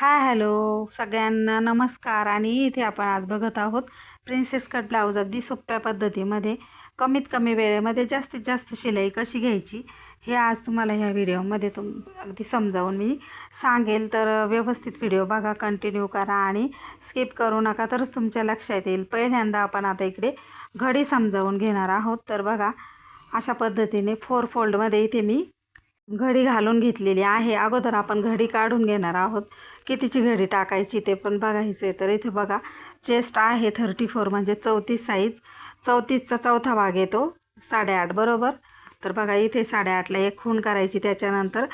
Hi hello. सगळ्यांना नमस्कार. आणि इथे आपण आज बघत आहोत प्रिन्सेस कट ब्लाऊज अगदी सोप्या पद्धतीमध्ये कमीत कमी वेळेमध्ये जास्तीत जास्त शिलाई कशी घ्यायची हे आज तुम्हाला ह्या व्हिडिओमध्ये तुम अगदी समजावून मी सांगेल. तर व्यवस्थित व्हिडिओ बघा कंटिन्यू करा आणि स्किप करू नका. तरच तुमच्या लक्षात येईल. पहिल्यांदा आपण आता इकडे घडी समजावून घेणार आहोत. तर बघा अशा पद्धतीने फोर फोल्डमध्ये इथे मी घडी घालून घेतलेली आहे. अगोदर आपण घडी काढून घेणार आहोत. कितीची घडी टाकायची ते पण बघायचं आहे तर इथे बघा चेस्ट आहे थर्टी फोर म्हणजे चौतीस साईज चौतीसचा चौथा भाग येतो साडेआठ बरोबर? तर बघा इथे साडेआठला एक खूण करायची. त्याच्यानंतर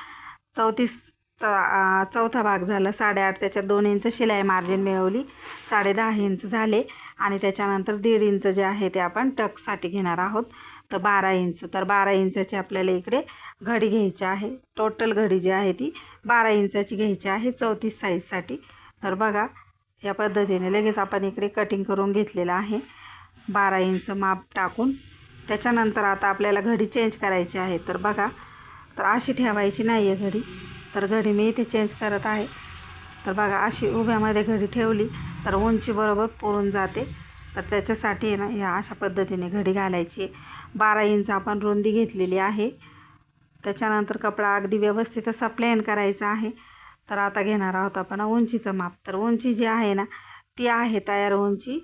चौतीस चौतीसचा चौथा भाग झाला. साडेआठ त्याच्यात दोन इंच शिलाई मार्जिन मिळवली. साडे दहा इंच झाले. आणि त्याच्यानंतर दीड इंच जे आहे ते आपण टक्ससाठी घेणार आहोत. तर बारा इंच. तर बारा इंचाची आपल्याला इकडे घडी घ्यायची आहे. टोटल घडी जी आहे ती बारा इंचाची घ्यायची आहे चौतीस साईजसाठी तर बघा या पद्धतीने लगेच आपण इकडे कटिंग करून घेतलेलं आहे. बारा इंच माप टाकून. त्याच्यानंतर आता आपल्याला घडी चेंज करायची आहे. तर बघा तर अशी ठेवायची नाही आहे घडी. तर घडी मी इथे चेंज करत आहे. तर बघा अशी उभ्यामध्ये घडी ठेवली तर उंची बरोबर पुरून जाते. तर त्याच्यासाठी आहे ना ह्या अशा पद्धतीने घडी घालायची आहे. बारा इंच आपण रुंदी घेतलेली आहे. त्याच्यानंतर कपडा अगदी व्यवस्थित असा प्लेन करायचा आहे. तर आता घेणार आहोत आपण उंचीचं माप. तर उंची जी आहे ना ती आहे तयार उंची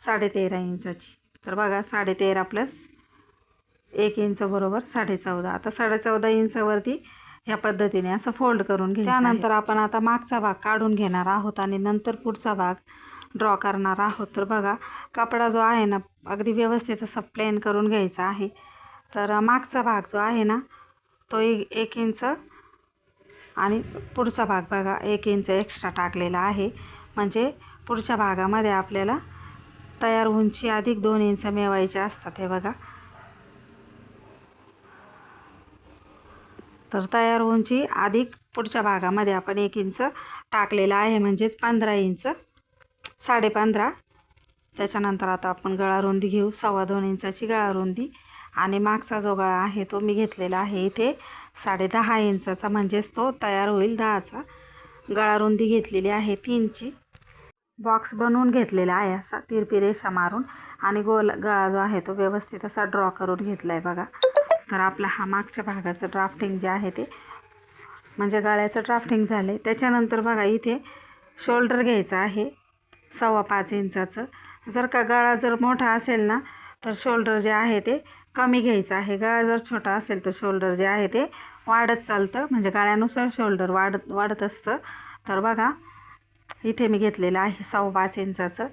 साडेतेरा इंचाची. तर बघा साडेतेरा प्लस एक इंच बरोबर साडेचौदा. आता साडेचौदा इंचावरती ह्या पद्धतीने असं फोल्ड करून घ्यायचं त्यानंतर आपण आता मागचा भाग काढून घेणार आहोत आणि नंतर पुढचा भाग ड्रॉ करणार आहोत. तर बघा कपडा जो आहे ना अगदी व्यवस्थित असं प्लेन करून घ्यायचा आहे. तर मागचा भाग जो आहे ना तो एक एक इंच आणि पुढचा भाग बघा एक इंच एक्स्ट्रा टाकलेला आहे. म्हणजे पुढच्या भागामध्ये आपल्याला तयार उंची अधिक दोन इंच मिळवायचे असतात हे बघा. तर तयार उंची अधिक पुढच्या भागामध्ये आपण एक इंच टाकलेला आहे म्हणजेच पंधरा इंच. साडेपंधरा त्याच्यानंतर आता आपण गळा रुंदी घेऊ. सव्वा दोन इंचाची गळा रुंदी. आणि मागचा जो गळा आहे तो मी घेतलेला आहे इथे साडे दहा इंचाचा म्हणजेच तो तयार होईल दहाचा. गळा रुंदी घेतलेली आहे तीनची. बॉक्स बनवून घेतलेला आहे असा तिरपी रेषा मारून. आणि गोल गळा जो आहे तो व्यवस्थित असा ड्रॉ करून घेतला आहे बघा. तर आपला हा मागच्या भागाचं ड्राफ्टिंग जे आहे ते म्हणजे गळ्याचं ड्राफ्टिंग झालं आहे त्याच्यानंतर बघा इथे शोल्डर घ्यायचं आहे सव्वा पाच इंचाचं. जर का गळा जर मोठा असेल ना तर शोल्डर जे आहे ते कमी घ्यायचं आहे. गळा जर छोटा असेल तर शोल्डर जे आहे ते वाढत चालतं. म्हणजे गळ्यानुसार शोल्डर वाढत वाढत असतं. तर बघा इथे मी घेतलेलं आहे सव्वा पाच इंचाचं.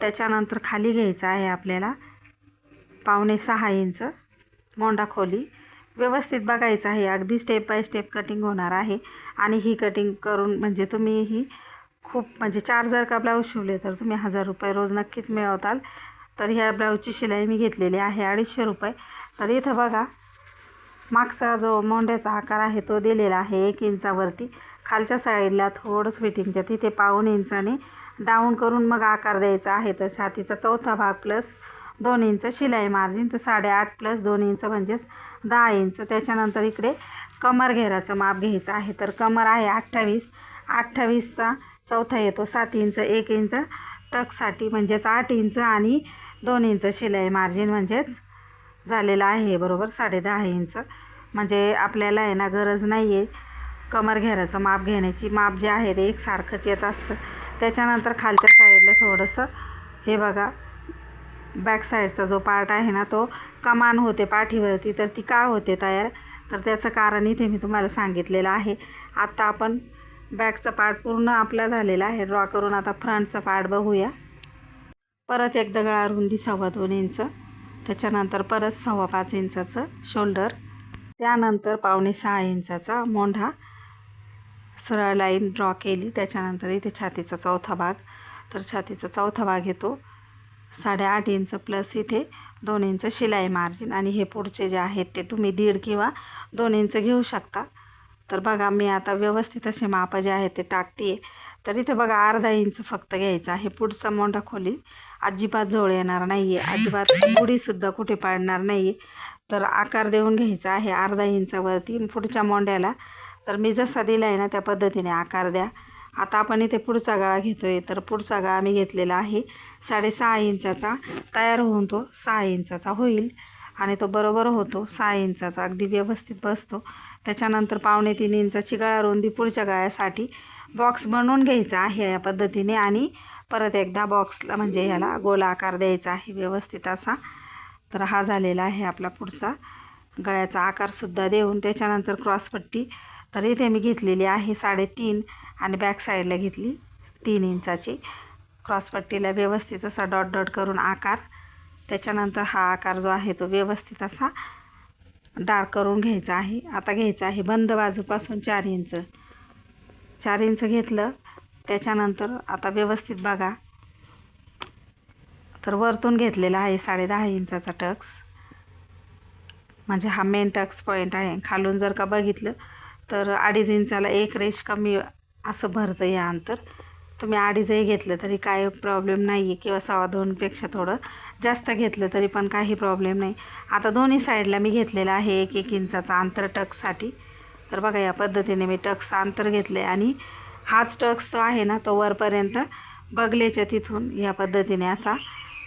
त्याच्यानंतर खाली घ्यायचं आहे आपल्याला पावणे सहा इंच. मोंडा खोली. व्यवस्थित बघायचं आहे. अगदी स्टेप बाय स्टेप कटिंग होणार आहे. आणि ही कटिंग करून म्हणजे तुम्ही ही खूप म्हणजे चार जर का ब्लाऊज शिवले तर तुम्ही हजार रुपये रोज नक्कीच मिळवताल. तर ह्या ब्लाऊजची शिलाई मी घेतलेली आहे अडीचशे रुपये. तर इथं बघा मागचा जो मोंड्याचा आकार आहे तो दिलेला आहे एक इंचावरती खालच्या साईडला थोडंसं फिटिंगच्या तिथे पाऊण इंचाने डाऊन करून मग आकार द्यायचा आहे. तर छातीचा चौथा भाग प्लस दोन इंच शिलाई मार्जिन तर साडेआठ प्लस दोन इंच म्हणजेच दहा इंच. त्याच्यानंतर इकडे कमर घेराचं माप घ्यायचं आहे. तर कमर आहे अठ्ठावीस. अठ्ठावीसचा चौथा येतो सात इंच एक इंच. टकसाठी म्हणजेच आठ इंच आणि दोन इंच शिलाई मार्जिन म्हणजेच झालेलं आहे. बरोबर साडे दहा इंच. म्हणजे आपल्याला आहे ना गरज नाही आहे कमर घेराचं माप घेण्याची. माप जे आहे ते एकसारखंच येत असतं. त्याच्यानंतर खालच्या साईडला थोडंसं हे बघा बॅक साईडचा जो पार्ट आहे ना तो कमान होते पाठीवरती तर ती का होते तयार? तर त्याचं कारण इथे मी तुम्हाला सांगितलेलं आहे. आत्ता आपण बॅकचा पार्ट पूर्ण आपला झालेला आहे. ड्रॉ करून आता फ्रंटचा पार्ट बघूया. परत एक गळा रुंदी सव्वा दोन इंच त्याच्यानंतर परत सव्वा पाच इंचाचं शोल्डर त्यानंतर पावणे सहा इंचाचा मोंढा. सरळ लाईन ड्रॉ केली. त्याच्यानंतर इथे छातीचा चौथा भाग. तर छातीचा चौथा भाग येतो. साडेआठ इंच प्लस इथे दोन इंच शिलाई मार्जिन. आणि हे पुढचे जे आहेत ते तुम्ही दीड किंवा दोन इंच घेऊ शकता. तर बघा मी आता व्यवस्थित असे माप जे आहे ते टाकते. तर इथे बघा अर्धा इंच फक्त घ्यायचा आहे. पुढचा मोंडा खोली अजिबात जवळ येणार नाही आहे अजिबात गुढीसुद्धा कुठे पाडणार नाही आहे तर आकार देऊन घ्यायचा आहे. अर्धा इंचावरती पुढच्या मोंड्याला तर मी जसा दिला आहे ना त्या पद्धतीने आकार द्या. आता आपण इथे पुढचा गळा घेतो आहे तर पुढचा गळा मी घेतलेला आहे. साडेसहा इंचाचा तयार होऊन तो सहा इंचाचा होईल. आणि तो बरोबर होतो. सहा इंचाचा अगदी व्यवस्थित बसतो. त्याच्यानंतर पावणे तीन इंचाची गळा रुंदी पुढच्या गळ्यासाठी बॉक्स बनवून घ्यायचा आहे या पद्धतीने. आणि परत एकदा बॉक्सला म्हणजे ह्याला गोला आकार द्यायचा आहे. व्यवस्थित असा. तर हा झालेला आहे आपला पुढचा गळ्याचा आकारसुद्धा देऊन. त्याच्यानंतर क्रॉसपट्टी. तर इथे मी घेतलेली आहे साडेतीन आणि बॅक साईडला घेतली. तीन इंचाची. क्रॉसपट्टीला व्यवस्थित असा डॉट डॉट करून आकार. त्याच्यानंतर हा आकार जो आहे तो व्यवस्थित असा डार्क करून घ्यायचा आहे. आता घ्यायचा आहे बंद बाजूपासून चार इंच. चार इंच घेतलं. त्याच्यानंतर आता व्यवस्थित बघा. तर वरतून घेतलेला आहे साडे दहा इंचाचा टक्स म्हणजे हा मेन टक्स पॉईंट आहे. खालून जर का बघितलं तर अडीच इंचाला एक रेश कमी असं भरतं या अंतर. तुम्ही अडीचही घेतलं तरी काय प्रॉब्लेम नाही आहे किंवा सव्वा दोनपेक्षा थोडं जास्त घेतलं तरी पण काही प्रॉब्लेम नाही. आता दोन्ही साईडला मी घेतलेला आहे एक एक इंचाचा अंतर टक्ससाठी. तर बघा या पद्धतीने मी टक्स अंतर घेतलं आहे आणि हाच टक्स जो आहे ना तो वरपर्यंत बगलेच्या तिथून या पद्धतीने असा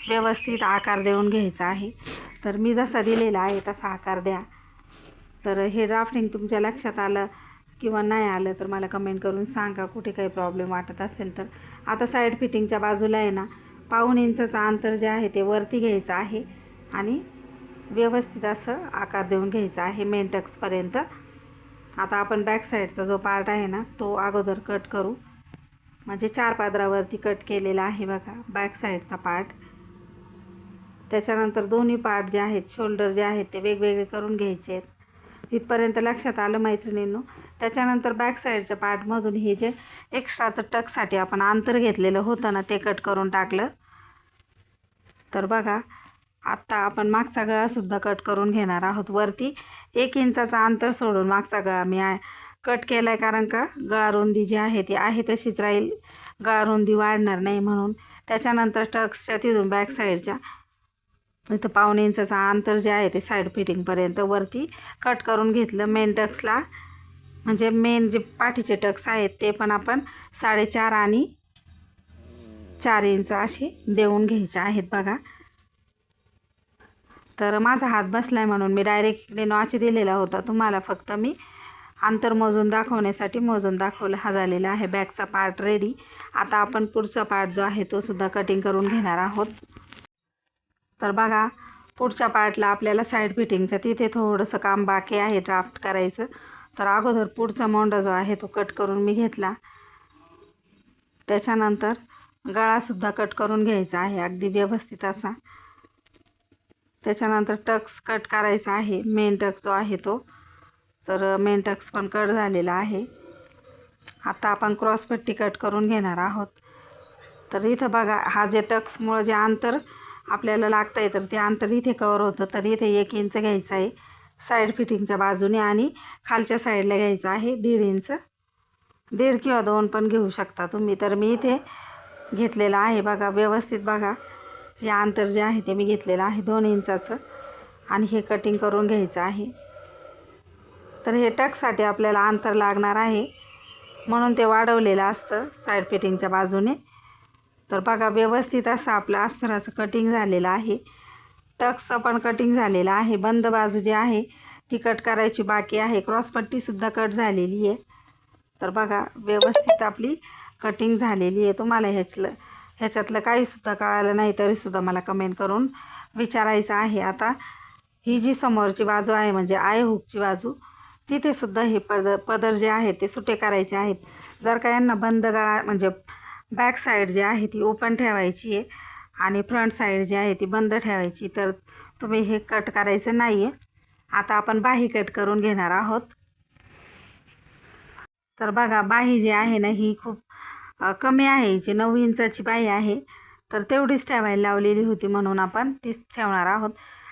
व्यवस्थित आकार देऊन घ्यायचा आहे. तर मी जसा दिलेला आहे तसा आकार द्या. तर हे ड्राफ्टिंग तुमच्या लक्षात आलं. किंवा नाही आलं तर मला कमेंट करून सांगा. कुठे काही प्रॉब्लेम वाटत असेल तर. आता साईड फिटिंगच्या बाजूला आहे ना पाऊण इंचाचं अंतर जे आहे ते वरती घ्यायचं आहे आणि व्यवस्थित असं आकार देऊन घ्यायचा आहे मेंटक्सपर्यंत आता आपण बॅक साईडचा जो पार्ट आहे ना तो अगोदर कट करू. म्हणजे चार पादरावरती कट केलेला आहे बघा बॅक साईडचा पार्ट त्याच्यानंतर दोन्ही पार्ट जे आहेत शोल्डर जे आहेत ते वेगवेगळे करून घ्यायचे आहेत. इथपर्यंत लक्षात आलं मैत्रिणींनो. त्याच्यानंतर बॅक साईडच्या पार्टमधून हे जे एक्स्ट्राचं टकसाठी आपण अंतर घेतलेलं होतं ना ते कट करून टाकलं. तर बघा आत्ता आपण मागचा गळासुद्धा कट करून घेणार आहोत. वरती एक इंचाचा अंतर सोडून मागचा गळा मी आहे कट केला आहे कारण का? गळारुंदी जी आहे ती आहे तशीच राहील. गळारुंदी वाढणार नाही म्हणून. त्याच्यानंतर टक्सच्या तिथून बॅक साईडच्या इथं पावणे इंचाचा अंतर जे आहे ते साईड फिटिंगपर्यंत वरती कट करून घेतलं. मेन टक्सला म्हणजे मेन जे पाठीचे टक्स आहेत ते पण आपण साडेचार आणि चार इंच असे देऊन घ्यायचे आहेत बघा. तर माझा हात बसला आहे म्हणून मी डायरेक्टली नॉच दिलेला होता. तुम्हाला फक्त मी अंतर मोजून दाखवण्यासाठी मोजून दाखवलं. हा झालेला आहे बॅकचा पार्ट रेडी आता आपण पुढचा पार्ट जो आहे तो सुद्धा कटिंग करून घेणार आहोत. तर बघा पुढच्या पार्टला आपल्याला साईड फिटिंगच्या तिथे थोडंसं काम बाकी आहे ड्राफ्ट करायचं. तर अगोदर पुढचा मोंडा जो आहे तो कट करून मी घेतला. त्याच्यानंतर गळासुद्धा कट करून घ्यायचा आहे अगदी व्यवस्थित असा. त्याच्यानंतर टक्स कट करायचा आहे मेन टक्स जो आहे तो. तर मेन टक्स पण कट झालेला आहे. आता आपण क्रॉसपट्टी कट करून घेणार आहोत. तर इथं बघा हा जे टक्समुळं जे अंतर आपल्याला लागतं आहे तर ते अंतर इथे कवर होतं तर इथे एक इंच घ्यायचं आहे. साईड फिटिंगच्या बाजूने आणि खालच्या साईडला घ्यायचं आहे दीड इंच दीड किंवा दोन पण घेऊ शकता तुम्ही. तर मी इथे घेतलेलं आहे बघा व्यवस्थित बघा. हे अंतर जे आहे ते मी घेतलेलं आहे दोन इंचाचं आणि हे कटिंग करून घ्यायचं आहे. तर हे टकसाठी आपल्याला अंतर लागणार आहे. म्हणून ते वाढवलेलं असतं साईड फिटिंगच्या बाजूने. तर बघा व्यवस्थित असं आपलं अस्तराचं कटिंग झालेलं आहे. टक्सचं पण कटिंग झालेलं आहे. बंद बाजू जी आहे ती कट करायची बाकी आहे. क्रॉसपट्टीसुद्धा कट झालेली आहे. तर बघा व्यवस्थित आपली कटिंग झालेली आहे. तुम्हाला ह्याचलं ह्याच्यातलं काहीसुद्धा कळालं नाही तरीसुद्धा मला कमेंट करून विचारायचं आहे. आता ही जी समोरची बाजू आहे म्हणजे आय हुकची बाजू तिथेसुद्धा हे पदर पदर जे आहेत ते सुटे करायचे आहेत. जर का यांना बंद गळा म्हणजे बॅक साईड जी आहे ती ओपन ठेवायची आहे आणि फ्रंट साईड जी आहे ती बंद ठेवायची. तर तुम्ही हे कट करायचं नाही आहे आता आपण बाही कट करून घेणार आहोत. तर बघा बाही जी आहे ना ही खूप कमी आहे. जी नऊ इंचाची बाही आहे. तर तेवढीच ठेवायला लावलेली होती म्हणून आपण तीच ठेवणार आहोत.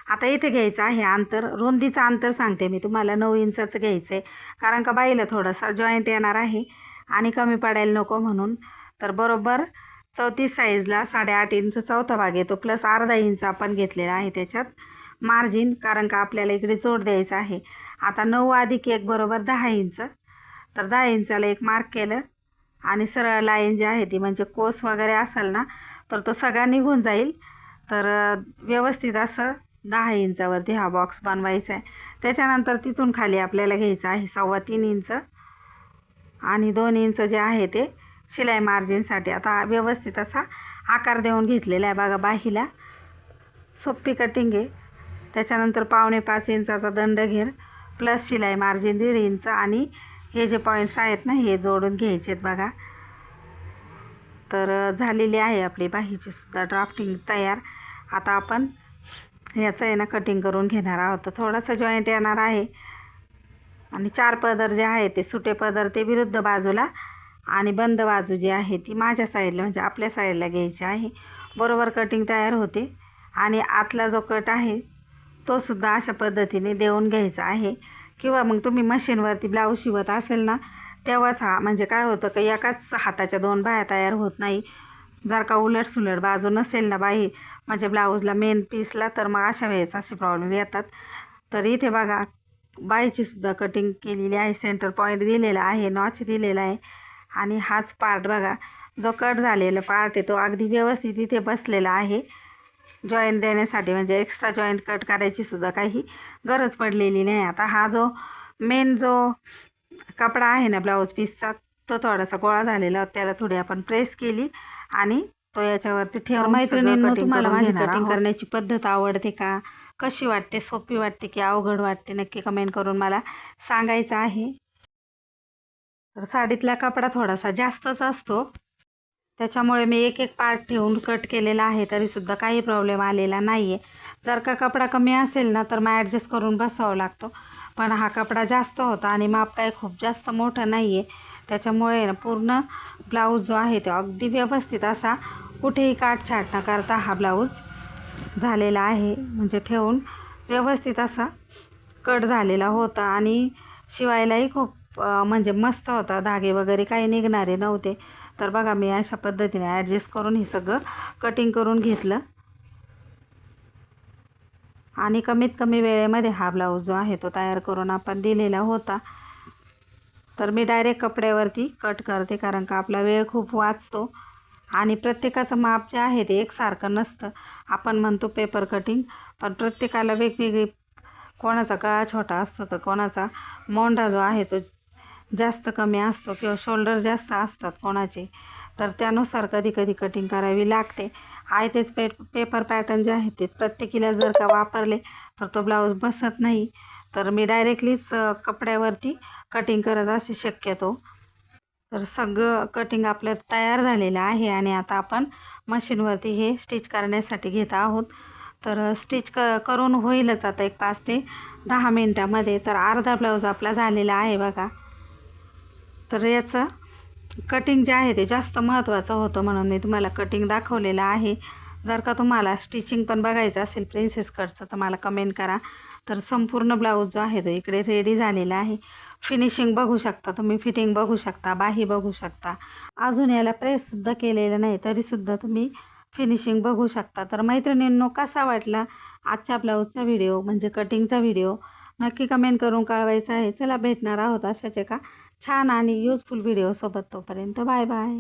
आता इथे घ्यायचं आहे अंतर. रुंदीचं अंतर सांगते मी तुम्हाला. नऊ इंचाचं घ्यायचं आहे कारण का बाईला थोडंसं जॉईंट येणार आहे आणि कमी पडायला नको म्हणून. तर बरोबर चौतीस साईजला साडेआठ इंच चौथा भाग येतो प्लस अर्धा इंच आपण घेतलेला आहे त्याच्यात मार्जिन कारण का आपल्याला इकडे जोड द्यायचा आहे. आता नऊ अधिक एक बरोबर दहा इंच तर दहा इंचाला एक मार्क केलं आणि सरळ लाईन जी आहे ती म्हणजे कोस वगैरे असेल ना तर तो सगळा निघून जाईल. तर व्यवस्थित असं दहा इंचावरती हा बॉक्स बनवायचा आहे. त्याच्यानंतर तिथून खाली आपल्याला घ्यायचं आहे सव्वा तीन इंच आणि दोन इंच जे आहे ते शिलाई मार्जिनसाठी आता व्यवस्थित असा आकार देऊन घेतलेला आहे बघा बाहीला. सोपी कटिंग आहे. त्याच्यानंतर पावणे पाच इंचाचा दंड घेर प्लस शिलाई मार्जिन दीड इंच आणि हे जे पॉईंट्स आहेत ना हे जोडून घ्यायचे आहेत बघा. तर झालेली आहे आपली बाहीची सुद्धा ड्राफ्टिंग तयार. आता आपण ह्याचं आहे ना कटिंग करून घेणार आहोत. तर थोडासा जॉईंट येणार आहे. आणि चार पदर जे आहे ते सुटे पदर ते विरुद्ध बाजूला आणि बंद बाजू जी आहे ती माझ्या साईडला म्हणजे आपल्या साईडला घ्यायची आहे. बरोबर कटिंग तयार होते. आणि आतला जो कट आहे तो सुद्धा अशा पद्धतीने देऊन घ्यायचा आहे. किंवा मग तुम्ही मशीनवरती ब्लाऊज शिवत असेल ना तेव्हाच हा म्हणजे काय होतं का एकाच हाताच्या दोन बाया तयार होत नाही. जर का उलट सुलट बाजू नसेल ना बाई म्हणजे ब्लाऊजला मेन पीसला तर मग अशा वेळेस असे प्रॉब्लेम येतात. तर इथे बघा बाईची सुद्धा कटिंग केलेली आहे. सेंटर पॉईंट दिलेला आहे नॉच दिलेला आहे. आणि हाच पार्ट बघा. जो कट झालेला पार्ट आहे तो अगदी व्यवस्थित इथे बसलेला आहे. जॉईंट देण्यासाठी म्हणजे एक्स्ट्रा जॉईंट कट करायची सुद्धा काही गरज पडलेली नाही. आता हा जो मेन जो कपडा आहे ना ब्लाऊज पीसचा तो थोडासा गोळा झालेला. त्याला थोडी आपण प्रेस केली आणि तो याच्यावरती ठेवून मैत्रिणींनो तुम्हाला माझी कटिंग करण्याची पद्धत आवडते का? कशी वाटते? सोपी वाटते की अवघड वाटते? नक्की कमेंट करून मला सांगायचं आहे. तर साडीतला कपडा थोडासा जास्तच असतो. त्याच्यामुळे मी एक एक पार्ट ठेवून कट केलेला आहे तरीसुद्धा काही प्रॉब्लेम आलेला नाही आहे जर का कपडा कमी असेल ना तर मग ॲडजस्ट करून बसावं लागतो. पण हा कपडा जास्त होता आणि माप काय खूप जास्त मोठं नाही आहे त्याच्यामुळे ना पूर्ण ब्लाऊज जो आहे तो अगदी व्यवस्थित असा कुठेही काटछाट न करता हा ब्लाऊज झालेला आहे. म्हणजे ठेवून व्यवस्थित असा कट झालेला होता आणि शिवायलाही खूप म्हणजे मस्त होता. धागे वगैरे काही निघणारे नव्हते. तर बघा मी अशा पद्धतीने ॲडजस्ट करून हे सगळं कटिंग करून घेतलं. आणि कमीत कमी वेळेमध्ये हा ब्लाऊज जो आहे तो तयार करून आपण दिलेला होता. तर मी डायरेक्ट कपड्यावरती कट करते कारण का आपला वेळ खूप वाचतो. आणि प्रत्येकाचं माप जे आहे ते एकसारखं नसतं. आपण म्हणतो पेपर कटिंग पण प्रत्येकाला वेगवेगळी कोणाचा गळा छोटा असतो तर कोणाचा मोंढा जो आहे तो जास्त कमी असतो किंवा शोल्डर जास्त असतात कोणाचे तर त्यानुसार कधी कधी कटिंग करावी लागते. आहे तेच पे पेपर पॅटर्न जे आहे ते प्रत्येकीला जर का वापरले तर तो ब्लाऊज बसत नाही. तर मी डायरेक्टलीच कपड्यावरती कटिंग करत असे शक्यतो. तर सगळं कटिंग आपलं तयार झालेलं आहे आणि आता आपण मशीनवरती हे स्टिच करण्यासाठी घेत आहोत. तर स्टिच क करून होईलच आता एक पाच ते दहा मिनटामध्ये. तर अर्धा ब्लाऊज आपला झालेला आहे बघा. तर याचं कटिंग जे आहे ते जास्त महत्त्वाचं होतं म्हणून मी तुम्हाला कटिंग दाखवलेलं आहे. जर का तुम्हाला स्टिचिंग पण बघायचं असेल प्रिन्सेस कटचं तर मला कमेंट करा. तर संपूर्ण ब्लाऊज जो आहे तो इकडे रेडी झालेला आहे. फिनिशिंग बघू शकता तुम्ही फिटिंग बघू शकता बाही बघू शकता. अजून याला प्रेससुद्धा केलेलं नाही तरीसुद्धा तुम्ही फिनिशिंग बघू शकता. तर मैत्रिणींनो कसा वाटला आजच्या ब्लाऊजचा व्हिडिओ म्हणजे कटिंगचा व्हिडिओ नक्की कमेंट करून कळवायचा आहे. चला भेटणार आहोत अशाच एका छान आणि यूजफुल व्हिडिओसोबत तोपर्यंत बाय बाय.